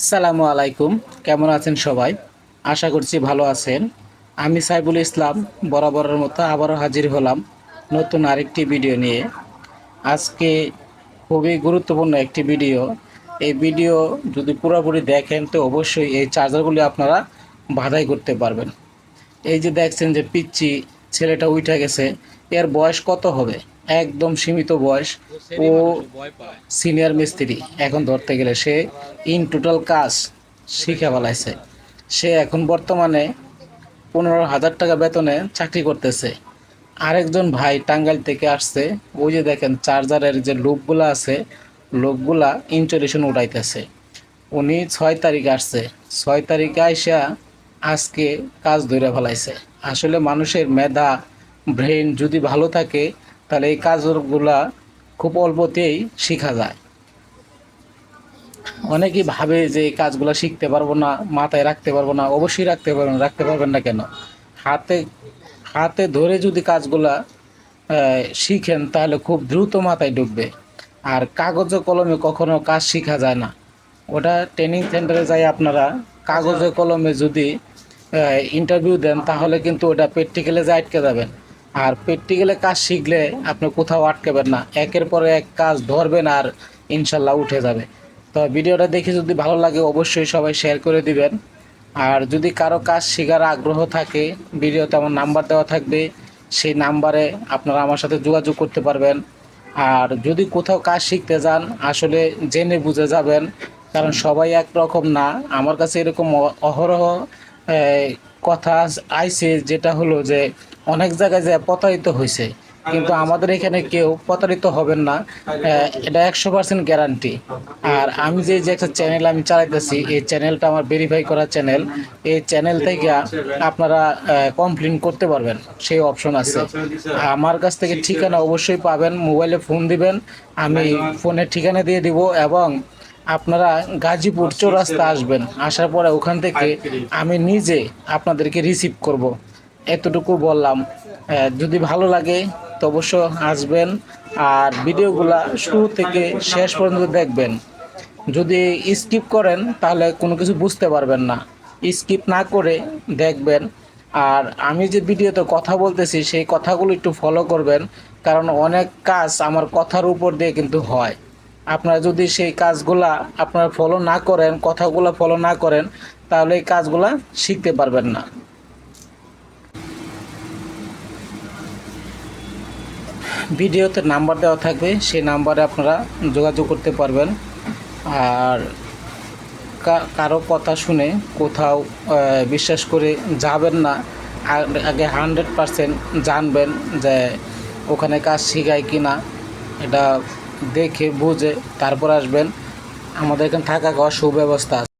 আসসালামু আলাইকুম। কেমন আছেন সবাই? আশা করছি ভালো আছেন। আমি সাইবুল ইসলাম, বরাবরের মতো আবারও হাজির হলাম নতুন আরেকটি ভিডিও নিয়ে। আজকে খুবই গুরুত্বপূর্ণ একটি ভিডিও। এই ভিডিও যদি পুরোপুরি দেখেন, তো অবশ্যই এই চার্জারগুলি আপনারা বাধাই করতে পারবেন। এই যে দেখছেন যে পিচ্ছি ছেলেটা উঠে গেছে, এর বয়স কত হবে? একদম সীমিত বয়স। ও সিনিয়র মিস্ত্রি, এখন ধরতে গেলে সে ইন টোটাল কাজ শিখে ফেলাইছে। সে এখন বর্তমানে পনেরো হাজার টাকা বেতনে চাকরি করতেছে। আরেকজন ভাই টাঙ্গাইল থেকে আসছে, ওই যে দেখেন চার্জারের যে লোকগুলা আছে লোকগুলা ইনস্টলেশন উঠাইতেছে। উনি ছয় তারিখ আসছে। ছয় তারিখে আইসা আজকে কাজ ধরে ফেলাইছে। আসলে মানুষের মেধা ব্রেন যদি ভালো থাকে তাহলে এই কাজগুলা খুব অল্পতেই শেখা যায়। অনেকেই ভাবে যে এই কাজগুলো শিখতে পারব না, মাথায় রাখতে পারব না, অবশ্যই রাখতে পারবেন রাখতে পারবেন না কেন? হাতে হাতে ধরে যদি কাজগুলা শিখেন তাহলে খুব দ্রুত মাথায় ঢুকবে। আর কাগজে কলমে কখনো কাজ শেখা যায় না। ওটা ট্রেনিং সেন্টারে যাই আপনারা কাগজে কলমে যদি ইন্টারভিউ দেন তাহলে কিন্তু ওটা প্র্যাকটিক্যালে যায় আটকে যাবেন। আর প্র্যাকটিক্যালে কাজ শিখলে আপনি কোথাও আটকাবেন না। একের পরে এক কাজ ধরবেন আর ইনশাল্লাহ উঠে যাবে। তো ভিডিওটা দেখে যদি ভালো লাগে, অবশ্যই সবাই শেয়ার করে দিবেন। আর যদি কারও কাজ শেখার আগ্রহ থাকে, ভিডিওতে আমার নাম্বার দেওয়া থাকবে। সেই নাম্বারে আপনারা আমার সাথে যোগাযোগ করতে পারবেন। আর যদি কোথাও কাজ শিখতে যান, আসলে জেনে বুঝে যাবেন। কারণ সবাই একরকম না। আমার কাছে এরকম অহরহ কথা আইছে যেটা হলো যে অনেক জায়গায় যে প্রতারিত হয়েছে কিন্তু আমাদের এখানে কেউ প্রতারিত হবেন না। এটা একশো পার্সেন্ট গ্যারান্টি আর আমি যে যে একটা চ্যানেল আমি চালাইতেছি, এই চ্যানেলটা আমার ভেরিফাই করা চ্যানেল এই চ্যানেল থেকে আপনারা কমপ্লেন করতে পারবেন। সেই অপশন আছে। আমার কাছ থেকে ঠিকানা অবশ্যই পাবেন। মোবাইলে ফোন দিবেন। আমি ফোনের ঠিকানা দিয়ে দিব এবং আপনারা গাজীপুর চৌরাস্তা আসবেন, আসার পরে ওখান থেকে আমি নিজে আপনাদেরকে রিসিভ করব। এতটুকু বললাম। যদি ভালো লাগে তো অবশ্য আসবেন, আর ভিডিওগুলা শুরু থেকে শেষ পর্যন্ত দেখবেন। যদি স্কিপ করেন, তাহলে কোনো কিছু বুঝতে পারবেন না। স্কিপ না করে দেখবেন। আর আমি যে ভিডিওতে কথা বলতেছি, সেই কথাগুলো একটু ফলো করবেন, কারণ অনেক কাজ আমার কথার উপর দিয়ে কিন্তু হয়। আপনারা যদি সেই কাজগুলা আপনারা ফলো না করেন, কথাগুলো ফলো না করেন, তাহলে এই কাজগুলা শিখতে পারবেন না। ভিডিওতে নাম্বার দেওয়া থাকবে, সেই নাম্বারে আপনারা যোগাযোগ করতে পারবেন। আর কারও কথা শুনে কোথাও বিশ্বাস করে যাবেন না, আগে হান্ড্রেড পারসেন্ট জানবেন যে ওখানে কাজ শিখায় কি না এটা দেখে বুঝে তারপর আসবেন। আমাদের এখানে থাকা খাওয়ার সুব্যবস্থা আছে।